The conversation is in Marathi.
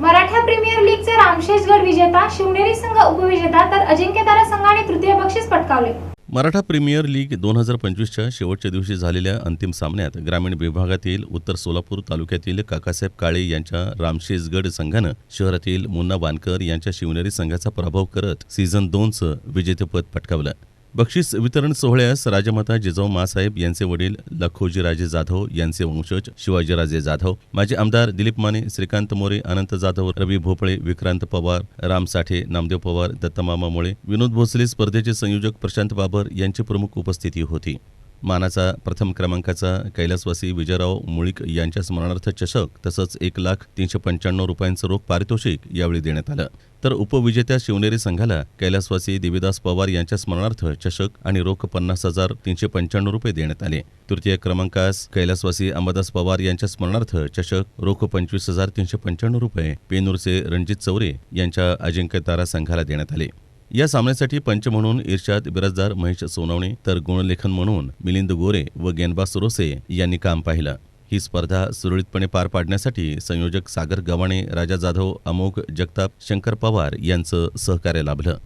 मराठा प्रीमियर लीगचा रामशेषगड विजेता शिवनेरी संघ उपविजेता तर अजिंक्यतारा संघाने तृतीय बक्षीस पटकावले. मराठा प्रीमियर लीग दोन हजार पंचवीसच्या शेवटच्या दिवशी झालेल्या अंतिम सामन्यात ग्रामीण विभागातील उत्तर सोलापूर तालुक्यातील काकासाहेब काळे यांच्या रामशेजगड संघानं शहरातील मुन्ना वानकर यांच्या शिवनेरी संघाचा पराभव करत सीझन दोनचं विजेतेपद पटकावलं. बक्षीस वितरण सोहळ्यास राजमाता जिजाऊ मासाहेब यांचे वडील लखोजीराजे जाधव यांचे वंशज शिवाजीराजे जाधव माजी आमदार दिलीप माने श्रीकांत मोरे अनंत जाधव रवी भोपळे विक्रांत पवार राम साठे नामदेव पवार दत्तमामा मुळे विनोद भोसले स्पर्धेचे संयोजक प्रशांत बाबर यांची प्रमुख उपस्थिती होती. मानाचा प्रथम क्रमांकाचा कैलासवासी विजयराव मुळीक यांच्या स्मरणार्थ चषक तसंच एक लाख तीनशे पंच्याण्णव रुपयांचं रोख पारितोषिक यावेळी देण्यात आलं. तर उपविजेत्या शिवनेरी संघाला कैलासवासी देवीदास पवार यांच्या स्मरणार्थ चषक आणि रोख पन्नास हजार तीनशे पंच्याण्णव रुपये देण्यात आले. तृतीय क्रमांकास कैलासवासी अंबादास पवार यांच्या स्मरणार्थ चषक रोख पंचवीस हजार तीनशे पंच्याण्णव रुपये पेनूरचे रणजित चौरे यांच्या अजिंक्यतारा संघाला देण्यात आले. या सामन्यासाठी पंच म्हणून इर्शाद बिराजदार महेश सोनवणे तर गुणलेखन म्हणून मिलिंद गोरे व गेनबा सुरोसे यांनी काम पाहिलं. ही स्पर्धा सुरळीतपणे पार पाडण्यासाठी संयोजक सागर गव्हाणे राजा जाधव अमोघ जगताप शंकर पवार यांचं सहकार्य लाभलं.